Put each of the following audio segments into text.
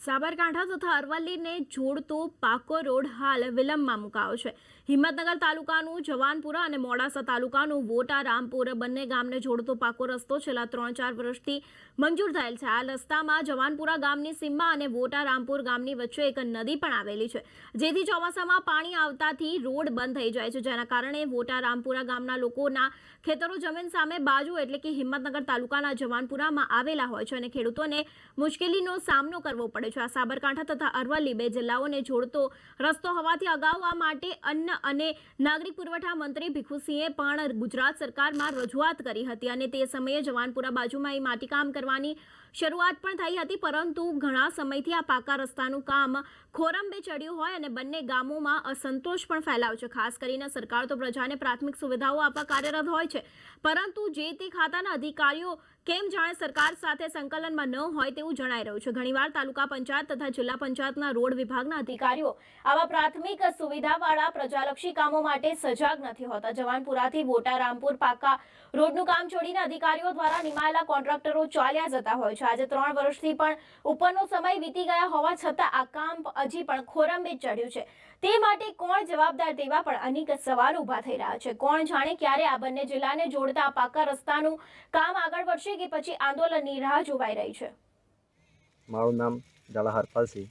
સાબરકાંઠા તથા અરવલ્લીને જોડતો પાકો રોડ હાલ વિલંબમાં મુકાયો છે. હિંમતનગર તાલુકાનું જવાનપુરા અને મોડાસા તાલુકાનું વોટા રામપુર બંને ગામને જોડતો પાકો રસ્તો છેલ્લા ત્રણ ચાર વર્ષથી મંજૂર થયેલ છે. આ રસ્તામાં જવાનપુરા ગામની સીમમાં અને વોટા રામપુર ગામની વચ્ચે એક નદી પણ આવેલી છે. જેથી ચોમાસામાં પાણી આવતાથી રોડ બંધ થઈ જાય છે. જેના કારણે વોટા રામપુરા ગામના લોકોના ખેતરો જમીન સામે બાજુ એટલે કે હિંમતનગર તાલુકાના જવાનપુરામાં આવેલા હોય છે અને ખેડૂતોને મુશ્કેલીનો સામનો કરવો પડે છે. આ સાબરકાંઠા તથા અરવલ્લી બે જિલ્લાઓને જોડતો રસ્તો હોવાથી અગાઉ આ માટે અન્ન અને નાગરિક પુરવઠા મંત્રી ભીખુસિંહે પણ ગુજરાત સરકારમાં રજૂઆત કરી હતી અને તે સમયે જવાનપુરા બાજુમાં એ માટીકામ કરવાની શરૂઆત પણ થઈ હતી, પરંતુ ઘણા સમયથી આ પાકા રસ્તાનું કામ ખોરંબે ચડ્યું હોય અને બંને ગામોમાં અસંતોષ પણ ફેલાવ છે. ખાસ કરીને સરકાર તો પ્રજાને પ્રાથમિક સુવિધાઓ આપવા કાર્યરત હોય છે, પરંતુ જે તે ખાતાના અધિકારીઓ કેમ જાણે સરકાર સાથે સંકલનમાં ન હોય તેવું જણાઈ રહ્યું છે. ઘણીવાર તાલુકા પંચાયત તથા જિલ્લા પંચાયતના રોડ વિભાગના અધિકારીઓ આવા પ્રાથમિક સુવિધાવાળા પ્રજાલક્ષી કામો માટે સજાગ નથી હોતા. જવાનપુરાથી બોટા રામપુર, પાકા રોડનું કામ છોડીને અધિકારીઓ દ્વારા નિમાયેલા કોન્ટ્રાક્ટરો ચાલ્યા જતા હોય છે. આજે ત્રણ વર્ષથી પણ ઉપરનો સમય વીતી ગયા હોવા છતાં આ કામ હજી પણ ખોરંબે ચડ્યું છે. તે માટે કોણ જવાબદાર તેવા પણ અનેક સવાલ ઊભા થઈ રહ્યા છે. કોણ જાણે ક્યારે આ બંને જિલ્લાને જોડતા આ પાકા રસ્તાનું કામ આગળ વધશે કે પછી આંદોલનની રાહ જોવાઈ રહી છે? મારું નામ ઝાલા હરપાલસિંહ,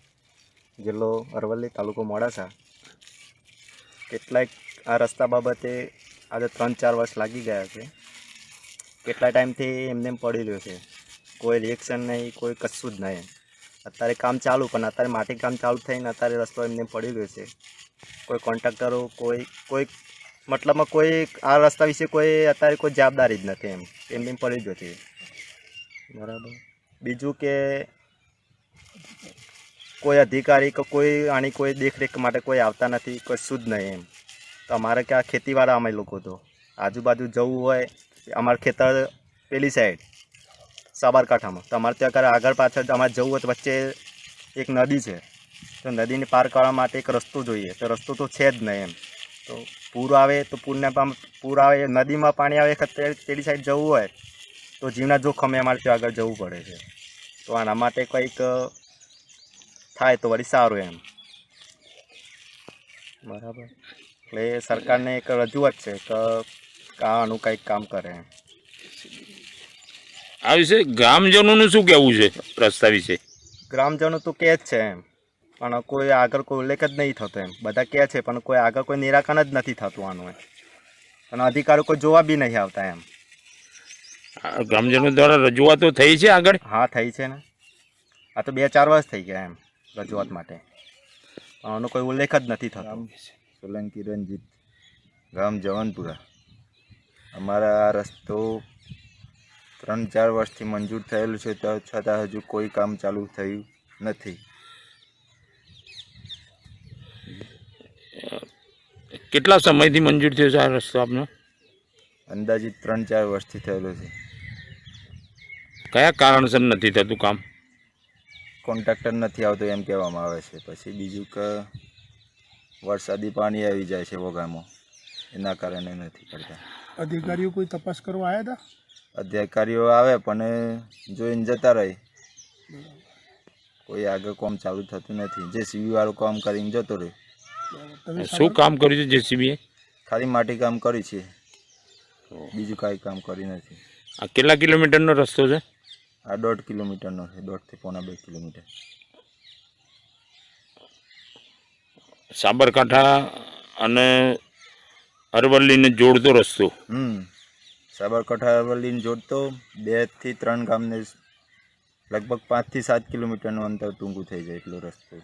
જિલ્લો અરવલ્લી તાલુકો મોડાસા. કેટલાક આ રસ્તા બાબતે આજે ત્રણ ચાર વર્ષ લાગી ગયા છે. કેટલા ટાઈમથી એમને એમ પડી રહ્યો છે. કોઈ રિએક્શન નહીં, કોઈ કશું જ નહીં. અત્યારે કામ ચાલુ, પણ અત્યારે માટી કામ ચાલુ થઈને અત્યારે રસ્તો એમને એમ પડી રહ્યો છે. કોઈ કોન્ટ્રાક્ટરો કોઈ કોઈ મતલબમાં કોઈ આ રસ્તા વિશે કોઈ અત્યારે કોઈ જવાબદારી જ નથી એમ. એમને એમ પડી ગયો છે. બરાબર. બીજું કે કોઈ અધિકારી કે કોઈ આની કોઈ દેખરેખ માટે કોઈ આવતા નથી કશું જ નહીં એમ. તો અમારે ક્યાં ખેતીવાળા અમે લોકો તો. આજુબાજુ જવું હોય, અમારે ખેતર પેલી સાઈડ સાબરકાંઠામાં. તો અમારે ત્યાં આગળ આગળ પાછળ અમારે જવું હોય તો વચ્ચે એક નદી છે. તો નદીને પાર કરવા માટે એક રસ્તો જોઈએ. તો રસ્તો તો છે જ નહીં એમ. તો પૂર આવે તો પૂરને પૂર આવે, નદીમાં પાણી આવે વખતે પેલી સાઈડ જવું હોય, તો જીવના જોખમે અમારે ત્યાં આગળ જવું પડે છે. તો આના માટે કંઈક થાય તો વળી સારું એમ. બરાબર. એટલે સરકારને એક રજૂઆત છે કે આનું કંઈક કામ કરે એમ. આ વિશે ગ્રામજનોનું શું કહેવું છે રસ્તા વિશે? ગ્રામજનો તો કહે જ છે એમ પણ કોઈ આગળ કોઈ ઉલ્લેખ જ નહીં થતો એમ. બધા કહે છે પણ કોઈ આગળ કોઈ નિરાકરણ જ નથી થતું આનું એમ. અને અધિકારો કોઈ જોવા બી નહીં આવતા એમ. ગ્રામજનો દ્વારા રજૂઆતો થઈ છે આગળ? હા થઈ છે ને. આ તો બે ચાર વર્ષ થઈ ગયા એમ. રજૂઆત માટે. પણ આનો કોઈ ઉલ્લેખ જ નથી થતો. સોલંકી રંજીત ગામ જવાનપુરા. અમારા આ રસ્તો ત્રણ ચાર વર્ષથી મંજૂર થયેલું છે તો છતાં હજુ કોઈ કામ ચાલુ થયું નથી. કેટલા સમયથી મંજૂર થયો છે આ રસ્તો આપનો? અંદાજિત ત્રણ ચાર વર્ષથી થયેલો છે. કયા કારણસર નથી થતું કામ? કોન્ટ્રાક્ટર નથી આવતો એમ કહેવામાં આવે છે. પછી બીજું કે વરસાદી પાણી આવી જાય છે વગામાં. એના કારણે નથી કરતા. અધિકારીઓ કોઈ તપાસ કરવા આવ્યા હતા? અધિકારીઓ આવે પણ જોઈને જતા રહે. કોઈ આગળ કામ ચાલુ થતું નથી. જે સીવી વાળું કામ કરીને જતો રહે. તમે શું કામ કર્યું છે જેસીબી ખાલી માટી કામ કરી છે. બીજું કાંઈ કામ કરી નથી. આ કેટલા કિલોમીટરનો રસ્તો છે? આ દોઢ કિલોમીટરનો છે દોઢથી પોણા બે કિલોમીટર. સાબરકાંઠા અને અરવલ્લીને જોડતો રસ્તો. હમ. સાબરકાંઠા અરવલ્લીને જોડતો બેથી ત્રણ ગામને લગભગ પાંચથી સાત કિલોમીટરનું અંતર ટૂંકું થઈ જાય એટલો રસ્તો.